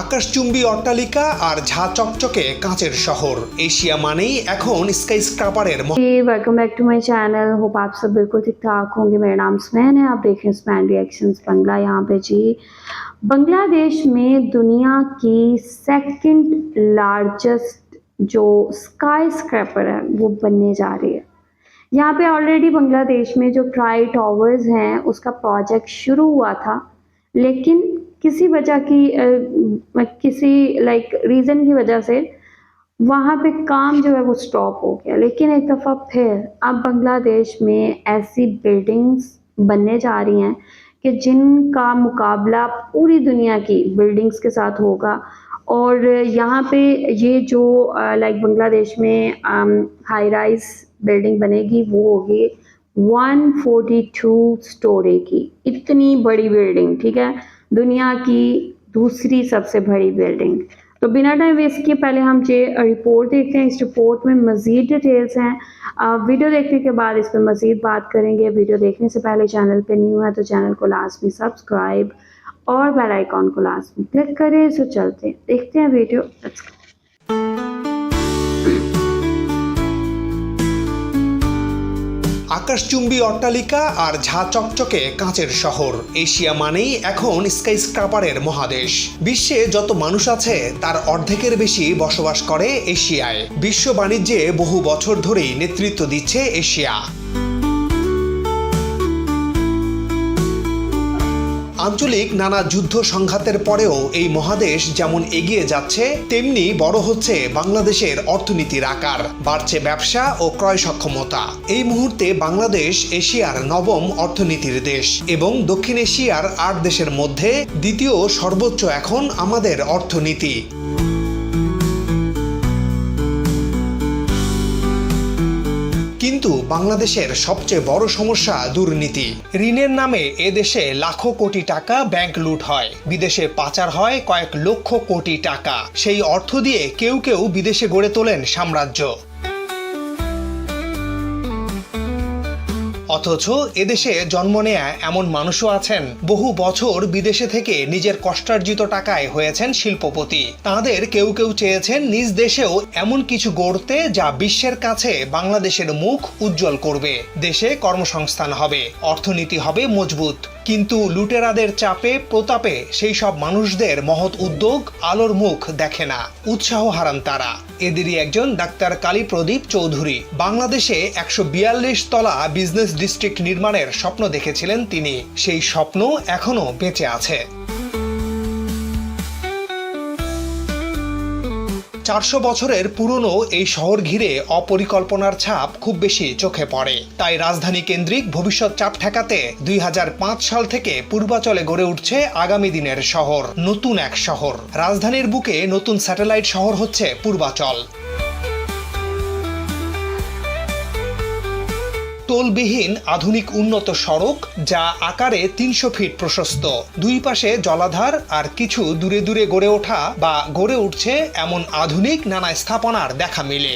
আকাশচুম্বী অট্টালিকা আর ঝা চকচকে কাঁচের শহর এশিয়া মানেই এখন স্কাই স্ক্রাপারের जी welcome back to my channel hope आप सब बिल्कुल ठीक ठाक होंगे मेरा नाम स्मैन है आप देख रहे हैं स्मैन रिएक्शंस बंगला यहाँ पे जी बांग्लादेश में दुनिया की सेकंड लार्जेस्ट जो स्काई स्क्रैपर है वो बनने जा रही है यहाँ पे ऑलरेडी बांग्लादेश में जो ट्राई टावर्स हैं उसका प्रोजेक्ट शुरू हुआ था लेकिन किसी वजह की किसी लाइक रीज़न की वजह से वहाँ पे काम जो है वो स्टॉप हो गया। लेकिन एक दफ़ा फिर अब बांग्लादेश में ऐसी बिल्डिंग्स बनने जा रही हैं कि जिनका मुकाबला पूरी दुनिया की बिल्डिंग्स के साथ होगा। और यहाँ पे ये जो लाइक बांग्लादेश में हाई राइज बिल्डिंग बनेगी, वो होगी 142 स्टोरी की। इतनी बड़ी बिल्डिंग ठीक है? दुनिया की दूसरी सबसे बड़ी बिल्डिंग तो बिना टाइम वेस्ट किए पहले हम ये रिपोर्ट देखते हैं। इस रिपोर्ट में मज़ीद डिटेल्स हैं। वीडियो देखने के बाद इस पर मज़ीद बात करेंगे। वीडियो देखने से पहले चैनल पे न्यू है तो चैनल को लास्ट में सब्सक्राइब और बेल आइकॉन को में क्लिक करें। सो चलते हैं। देखते हैं वीडियो আকাশচুম্বী অট্টালিকা আর ঝা চকচকে কাঁচের শহর। এশিয়া মানেই এখন স্কাই স্ক্রাপারের মহাদেশ। বিশ্বে যত মানুষ আছে, তার অর্ধেকের বেশি বসবাস করে এশিয়ায়। বিশ্ব বাণিজ্যে বহু বছর ধরেই নেতৃত্ব দিচ্ছে এশিয়া। আঞ্চলিক নানা যুদ্ধ সংঘাতের পরেও এই মহাদেশ যেমন এগিয়ে যাচ্ছে, তেমনি বড় হচ্ছে বাংলাদেশের অর্থনীতির আকার, বাড়ছে ব্যবসা ও ক্রয় সক্ষমতা। এই মুহূর্তে বাংলাদেশ এশিয়ার নবম অর্থনীতির দেশ এবং দক্ষিণ এশিয়ার আট দেশের মধ্যে দ্বিতীয় সর্বোচ্চ এখন আমাদের অর্থনীতি। কিন্তু বাংলাদেশের সবচেয়ে বড় সমস্যা দুর্নীতি। ঋণের নামে এ দেশে লাখো কোটি টাকা ব্যাংক লুট হয়। বিদেশে পাচার হয় কয়েক লক্ষ কোটি টাকা। সেই অর্থ দিয়ে কেউ কেউ বিদেশে গড়ে তোলেন সাম্রাজ্য। অথচ এদেশে জন্ম নেয়া এমন মানুষও আছেন। বহু বছর বিদেশে থেকে নিজের কষ্টার্জিত টাকায় হয়েছেন শিল্পপতি। তাদের কেউ কেউ চেয়েছেন নিজ দেশেও এমন কিছু গড়তে যা বিশ্বের কাছে বাংলাদেশের মুখ উজ্জ্বল করবে। দেশে কর্মসংস্থান হবে, অর্থনীতি হবে মজবুত। কিন্তু লুটেরাদের চাপে, প্রতাপে সেই সব মানুষদের মহৎ উদ্যোগ আলোর মুখ দেখে না। উৎসাহ হারান তারা। এদেরই একজন ডাক্তার কালী প্রদীপ চৌধুরী। বাংলাদেশে একশো বিয়াল্লিশ তলা বিজনেস ডিস্ট্রিক্ট নির্মাণের স্বপ্ন দেখেছিলেন তিনি। সেই স্বপ্ন এখনও বেঁচে আছে। চারশো বছরের পুরনো এই শহর ঘিরে অপরিকল্পনার ছাপ খুব বেশি চোখে পড়ে। তাই রাজধানী কেন্দ্রিক ভবিষ্যৎ চাপ ঠেকাতে দুই হাজার পাঁচ সাল থেকে পূর্বাচলে গড়ে উঠছে আগামী দিনের শহর, নতুন এক শহর। রাজধানীর বুকে নতুন স্যাটেলাইট শহর হচ্ছে পূর্বাচল। টোলবিহীন আধুনিক উন্নত সড়ক যা আকারে তিনশো ফিট প্রশস্ত। দুই পাশে জলাধার আর কিছু দূরে দূরে গড়ে ওঠা বা গড়ে উঠছে এমন আধুনিক নানা স্থাপনার দেখা মিলে।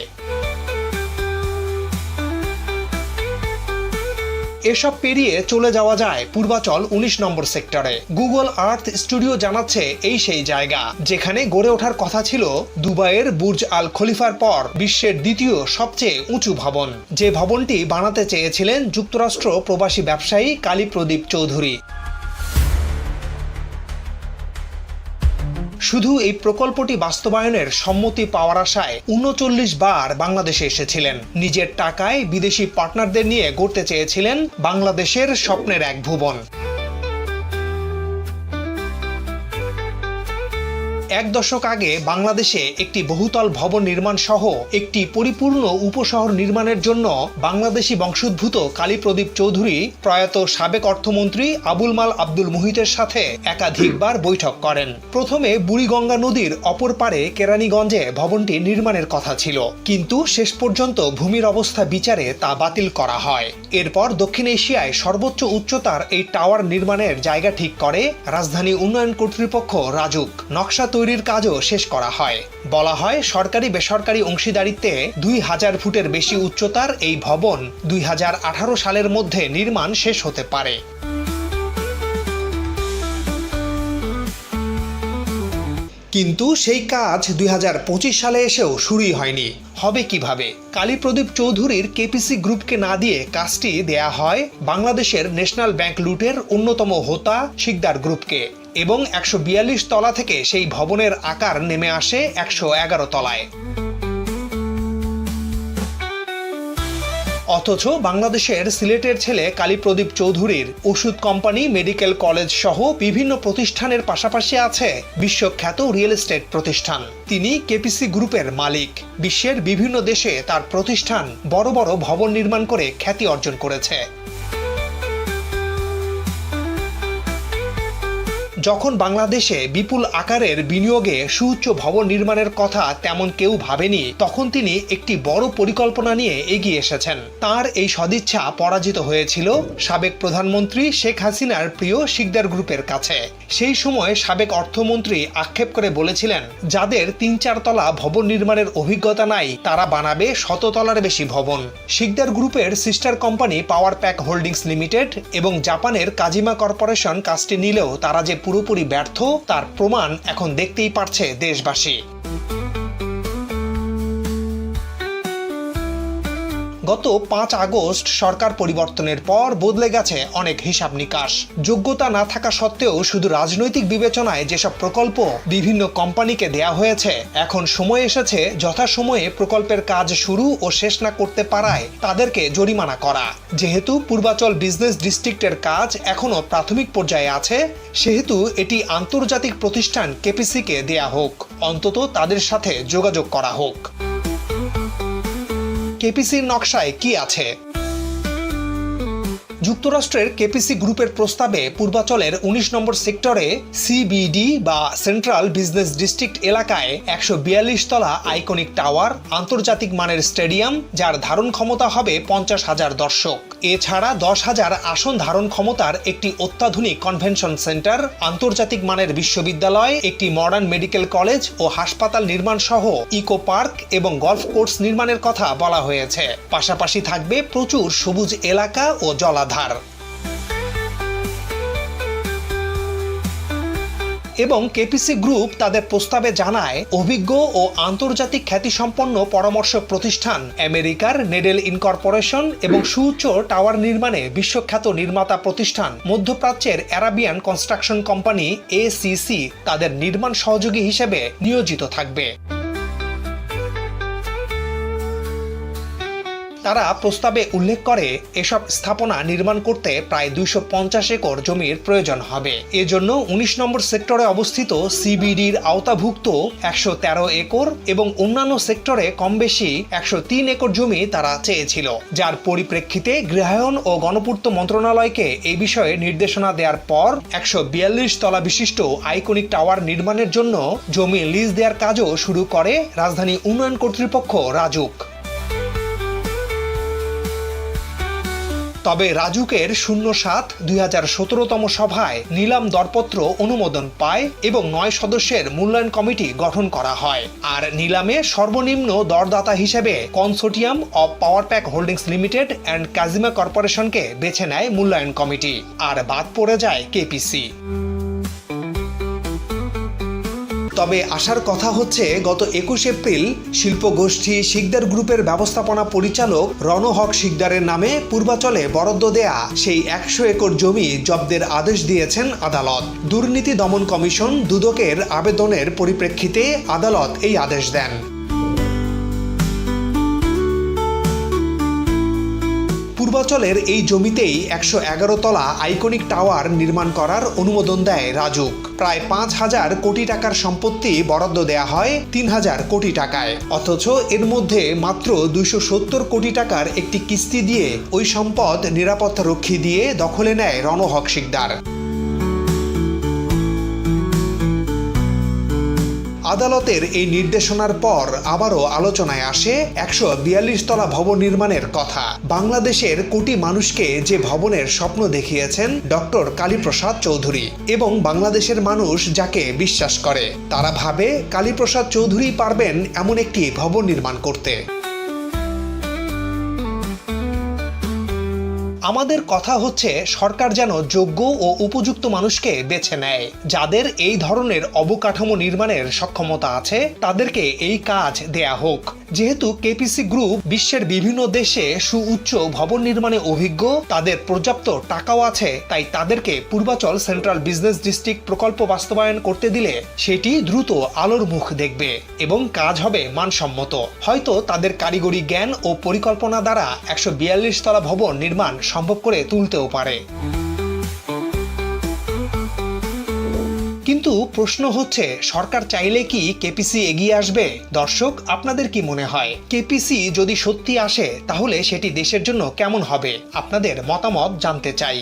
এসব পেরিয়ে চলে যাওয়া যায় পূর্বাচল উনিশ নম্বর সেক্টরে। গুগল আর্থ স্টুডিও জানাচ্ছে এই সেই জায়গা, যেখানে গড়ে ওঠার কথা ছিল দুবাইয়ের বুর্জ আল খলিফার পর বিশ্বের দ্বিতীয় সবচেয়ে উঁচু ভবন। যে ভবনটি বানাতে চেয়েছিলেন যুক্তরাষ্ট্র প্রবাসী ব্যবসায়ী কালী প্রদীপ চৌধুরী। শুধু এই প্রকল্পটি বাস্তবায়নের সম্মতি পাওয়ার আশায় উনচল্লিশ বার বাংলাদেশে এসেছিলেন। নিজের টাকায় বিদেশি পার্টনারদের নিয়ে গড়তে চেয়েছিলেন বাংলাদেশের স্বপ্নের এক ভুবন। এক দশক আগে বাংলাদেশে একটি বহুতল ভবন নির্মাণ সহ একটি পরিপূর্ণ উপশহর নির্মাণের জন্য বাংলাদেশি বংশোদ্ভূত কালী প্রদীপ চৌধুরী প্রয়াত সাবেক অর্থমন্ত্রী আবুল মাল আব্দুল মুহিতের সাথে একাধিকবার বৈঠক করেন। প্রথমে বুড়িগঙ্গা নদীর অপর পারে কেরানীগঞ্জে ভবনটি নির্মাণের কথা ছিল। কিন্তু শেষ পর্যন্ত ভূমির অবস্থা বিচারে তা বাতিল করা হয়। এরপর দক্ষিণ এশিয়ায় সর্বোচ্চ উচ্চতার এই টাওয়ার নির্মাণের জায়গা ঠিক করে রাজধানী উন্নয়ন কর্তৃপক্ষ রাজুক নকশা তৈরির কাজও শেষ করা হয়। বলা হয়, সরকারি বেসরকারি অংশীদারিত্বে দুই হাজার ফুটের বেশি উচ্চতার এই ভবন দুই হাজার আঠারো সালের মধ্যে নির্মাণ শেষ হতে পারে। কিন্তু সেই কাজ দুই হাজার পঁচিশ সালে এসেও শুরুই হয়নি। হবে কীভাবে? কালীপ্রদীপ চৌধুরীর কেপিসি গ্রুপকে না দিয়ে কাজটি দেয়া হয় বাংলাদেশের ন্যাশনাল ব্যাংক লুটের অন্যতম হোতা শিকদার গ্রুপকে। এবং একশো বিয়াল্লিশ তলা থেকে সেই ভবনের আকার নেমে আসে একশো এগারো তলায়। অথচ বাংলাদেশের সিলেটের ছেলে কালীপ্রদীপ চৌধুরীর ওষুধ কোম্পানি, মেডিকেল কলেজ সহ বিভিন্ন প্রতিষ্ঠানের পাশাপাশি আছে বিশ্বখ্যাত রিয়েল এস্টেট প্রতিষ্ঠান। তিনি কেপিসি গ্রুপের মালিক। বিশ্বের বিভিন্ন দেশে তার প্রতিষ্ঠান বড় বড় ভবন নির্মাণ করে খ্যাতি অর্জন করেছে। যখন বাংলাদেশে বিপুল আকারের বিনিয়োগে সুউচ্চ ভবন নির্মাণের কথা তেমন কেউ ভাবেনি, তখন তিনি একটি বড় পরিকল্পনা নিয়ে এগিয়ে এসেছেন। তার এই সদিচ্ছা পরাজিত হয়েছিল সাবেক প্রধানমন্ত্রী শেখ হাসিনার প্রিয় শিকদার গ্রুপের কাছে। সেই সময় সাবেক অর্থমন্ত্রী আক্ষেপ করে বলেছিলেন, যাদের তিন চার তলা ভবন নির্মাণের অভিজ্ঞতা নাই, তারা বানাবে শততলার বেশি ভবন। শিকদার গ্রুপের sister company power pack holdings limited এবং জাপানের কাজিমা কর্পোরেশন কাজটি নিলেও তারা যে পুরোপুরি ব্যর্থ, তার প্রমাণ এখন দেখতেই পারছে দেশবাসী। গত পাঁচ আগস্ট সরকার পরিবর্তনের পর বদলে গেছে অনেক হিসাব নিকাশ। যোগ্যতা না থাকা সত্ত্বেও শুধু রাজনৈতিক বিবেচনায় যেসব প্রকল্প বিভিন্ন কোম্পানিকে দেয়া হয়েছে, এখন সময় এসেছে যথাসময়ে প্রকল্পের কাজ শুরু ও শেষ না করতে পারায় তাদেরকে জরিমানা করা। যেহেতু পূর্বাচল বিজনেস ডিস্ট্রিক্টের কাজ এখনও প্রাথমিক পর্যায়ে আছে, সেহেতু এটি আন্তর্জাতিক প্রতিষ্ঠান কেপিসিকে দেয়া হোক। অন্তত তাদের সাথে যোগাযোগ করা হোক। কেপিসির নকশায় কি আছে? যুক্তরাষ্ট্রের কেপিসি গ্রুপের প্রস্তাবে পূর্বাচলের ১৯ নম্বর সেক্টরে সিবিডি বা সেন্ট্রাল বিজনেস ডিস্ট্রিক্ট এলাকায় একশো বিয়াল্লিশ তলা আইকনিক টাওয়ার, আন্তর্জাতিক মানের স্টেডিয়াম, যার ধারণ ক্ষমতা হবে পঞ্চাশ হাজার দর্শক। এছাড়া দশ হাজার আসন ধারণ ক্ষমতার একটি অত্যাধুনিক কনভেনশন সেন্টার, আন্তর্জাতিক মানের বিশ্ববিদ্যালয়, একটি মডার্ন মেডিকেল কলেজ ও হাসপাতাল নির্মাণ সহ ইকো পার্ক এবং গলফ কোর্স নির্মাণের কথা বলা হয়েছে। পাশাপাশি থাকবে প্রচুর সবুজ এলাকা ও জলাধার। এবং কেপিসি গ্রুপ তাদের প্রস্তাবে জানায়, অভিজ্ঞ ও আন্তর্জাতিক খ্যাতিসম্পন্ন পরামর্শক প্রতিষ্ঠান আমেরিকার নেডেল ইনকর্পোরেশন এবং সুউচ্চ টাওয়ার নির্মাণে বিশ্বখ্যাত নির্মাতা প্রতিষ্ঠান। মধ্যপ্রাচ্যের অ্যারাবিয়ান কনস্ট্রাকশন কোম্পানি এসিসি তাদের নির্মাণ সহযোগী হিসেবে নিয়োজিত থাকবে। তারা প্রস্তাবে উল্লেখ করে, এসব স্থাপনা নির্মাণ করতে প্রায় দুইশো পঞ্চাশ একর জমির প্রয়োজন হবে। এজন্য ১৯ নম্বর সেক্টরে অবস্থিত সিবিডির আওতাভুক্ত একশো তেরো একর এবং অন্যান্য সেক্টরে কম বেশি একশো তিন একর জমি তারা চেয়েছিল। যার পরিপ্রেক্ষিতে গৃহায়ন ও গণপূর্ত মন্ত্রণালয়কে এই বিষয়ে নির্দেশনা দেওয়ার পর একশো বিয়াল্লিশ তলা বিশিষ্ট আইকনিক টাওয়ার নির্মাণের জন্য জমি লিজ দেওয়ার কাজও শুরু করে রাজধানী উন্নয়ন কর্তৃপক্ষ রাজুক। তবে রাজুকের শূন্য সাত দুই হাজার সতেরোতম সভায় নিলাম দরপত্র অনুমোদন পায় এবং নয় সদস্যের মূল্যায়ন কমিটি গঠন করা হয়। আর নিলামে সর্বনিম্ন দরদাতা হিসেবে consortium of power pack holdings limited and Kajima কর্পোরেশনকে বেছে নেয় মূল্যায়ন কমিটি। আর বাদ পড়ে যায় কেপিসি। তবে আসার কথা হচ্ছে, গত একুশ এপ্রিল শিল্পগোষ্ঠী শিকদার গ্রুপের ব্যবস্থাপনা পরিচালক রণহক শিকদারের নামে পূর্বাচলে বরাদ্দ দেয়া সেই একশো একর জমি জব্দের আদেশ দিয়েছেন আদালত। দুর্নীতি দমন কমিশন দুদকের আবেদনের পরিপ্রেক্ষিতে আদালত এই আদেশ দেন। পূর্বাচলের এই জমিতেই একশো এগারো তলা আইকনিক টাওয়ার নির্মাণ করার অনুমোদন দেয় রাজুক। প্রায় পাঁচ হাজার কোটি টাকার সম্পত্তি বরাদ্দ দেয়া হয় তিন হাজার কোটি টাকায়। অথচ এর মধ্যে মাত্র দুইশো সত্তর কোটি টাকার একটি কিস্তি দিয়ে ওই সম্পদ নিরাপত্তা রক্ষী দিয়ে দখলে নেয় রণহক শিকদার। আদালতের এই নির্দেশনার পর আবারও আলোচনায় আসে একশো বিয়াল্লিশ তলা ভবন নির্মাণের কথা। বাংলাদেশের কোটি মানুষকে যে ভবনের স্বপ্ন দেখিয়েছেন ডক্টর কালীপ্রসাদ চৌধুরী এবং বাংলাদেশের মানুষ যাকে বিশ্বাস করে। তারা ভাবে কালীপ্রসাদ চৌধুরী পারবেন এমন একটি ভবন নির্মাণ করতে। আমাদের কথা হচ্ছে সরকার যেন যোগ্য ও উপযুক্ত মানুষকে বেছে নেয়। যাদের এই ধরনের অবকাঠামো নির্মাণের সক্ষমতা আছে, তাদেরকে এই কাজ দেয়া হোক। যেহেতু কেপিসি গ্রুপ বিশ্বের বিভিন্ন দেশে সুউচ্চ ভবন নির্মাণে অভিজ্ঞ, তাদের পর্যাপ্ত টাকাও আছে, তাই তাদেরকে পূর্বাচল সেন্ট্রাল বিজনেস ডিস্ট্রিক্ট প্রকল্প বাস্তবায়ন করতে দিলে সেটি দ্রুত আলোর মুখ দেখবে এবং কাজ হবে মানসম্মত। হয়তো তাদের কারিগরি জ্ঞান ও পরিকল্পনা দ্বারা একশো বিয়াল্লিশ তলা ভবন নির্মাণ সম্ভব করে তুলতেও পারে। কিন্তু প্রশ্ন হচ্ছে, সরকার চাইলে কি কেপিসি এগিয়ে আসবে? দর্শক, আপনাদের কি মনে হয়? কেপিসি যদি সত্যি আসে, তাহলে সেটি দেশের জন্য কেমন হবে? আপনাদের মতামত জানতে চাই।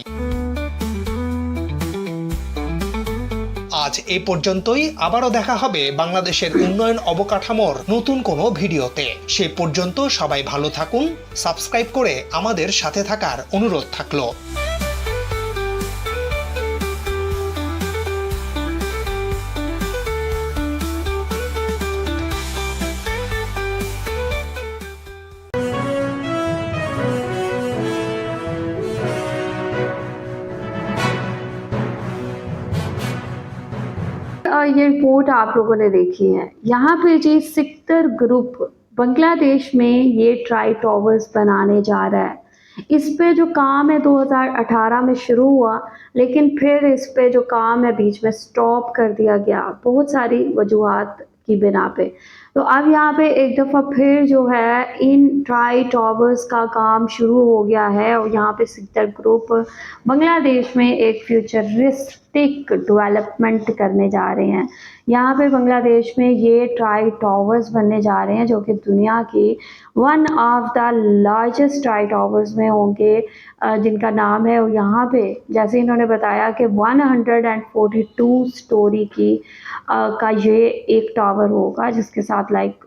আজ এ পর্যন্তই। আবারও দেখা হবে বাংলাদেশের উন্নয়ন অবকাঠামোর নতুন কোনো ভিডিওতে। সে পর্যন্ত সবাই ভালো থাকুন, সাবস্ক্রাইব করে আমাদের সাথে থাকার অনুরোধ থাকল। ये रिपोर्ट आप लोगों ने देखी है। यहाँ पे जी सिक्तर ग्रुप बांग्लादेश में ये ट्राई टावर्स बनाने जा रहा है। इस पे जो काम है 2018 में शुरू हुआ, लेकिन फिर इस पे जो काम है बीच में स्टॉप कर दिया गया। बहुत सारी वजूहत की बिना पे। तो अब यहाँ पे एक दफ़ा फिर जो है इन ट्राई टावर्स का काम शुरू हो गया है और यहाँ पे सिक्तर ग्रुप बांग्लादेश में एक फ्यूचरिस्टिक डेवलपमेंट करने जा रहे हैं। यहाँ पे बांग्लादेश में ये ट्राई टावर्स बनने जा रहे हैं जो कि दुनिया की one of the largest tri towers में होंगे जिनका नाम है। और यहाँ पे जैसे इन्होंने बताया कि 142 स्टोरी की अ, का ये एक टावर होगा जिसके साथ लाइक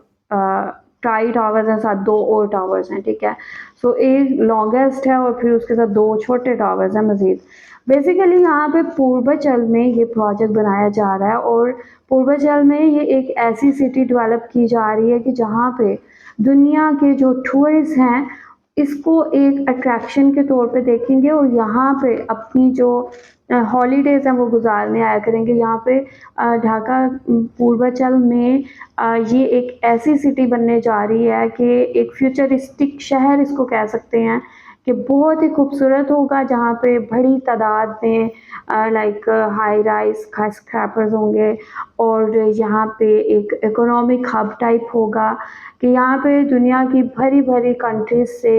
ट्राई टावर्स हैं, साथ दो और टावर्स हैं, ठीक है? सो एक लॉन्गेस्ट है और फिर उसके साथ दो छोटे टावर्स हैं, मज़ीद। बेसिकली यहाँ पे पूर्वाचल में ये प्रोजेक्ट बनाया जा रहा है और पूर्वाचल में ये एक ऐसी सिटी डेवलप की जा रही है कि जहाँ पे दुनिया के जो टूरिस्ट हैं इसको एक अट्रैक्शन के तौर पे देखेंगे और यहाँ पे अपनी जो हॉलीडेज़ हैं वो गुजारने आया करेंगे। यहाँ पे ढाका पूर्वाचल में ये एक ऐसी सिटी बनने जा रही है कि एक फ्यूचरिस्टिक शहर इसको कह सकते हैं। कि बहुत ही खूबसूरत होगा जहाँ पे बड़ी तादाद में लाइक हाई राइज खास क्रैपर्स होंगे और यहाँ पे एक इकोनॉमिक हब टाइप होगा कि यहाँ पे दुनिया की भरी भरी कंट्रीज़ से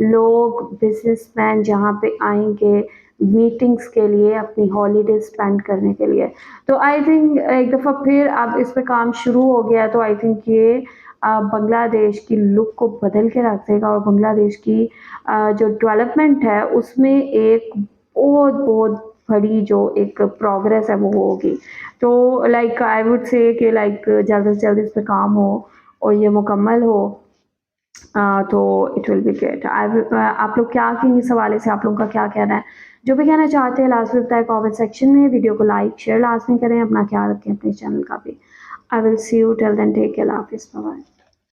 लोग बिजनेसमैन जहाँ पे आएँगे मीटिंग्स के लिए अपनी हॉलीडे स्पेंड करने के लिए। तो आई थिंक एक दफ़ा फिर अब इस पे काम शुरू हो गया तो आई थिंक ये बांग्लादेश की लुक को बदल के रख देगा और बांग्लादेश की जो डेवलपमेंट है, उसमें एक बहुत बहुत बड़ी जो एक प्रोग्रेस है वो होगी। तो लाइक आई वुड से कि लाइक जल्द से जल्द इस पर काम हो और ये मुकम्मल हो तो इट विल बी ग्रेट आप लोग क्या कि इस हवाले से? आप लोगों का क्या कहना है? जो भी कहना चाहते हैं लास्ट में बताए कमेंट सेक्शन में वीडियो को लाइक शेयर लाजमी करें, अपना ख्याल रखें अपने चैनल का भी। I will see you till then take care हाफिज़ बाय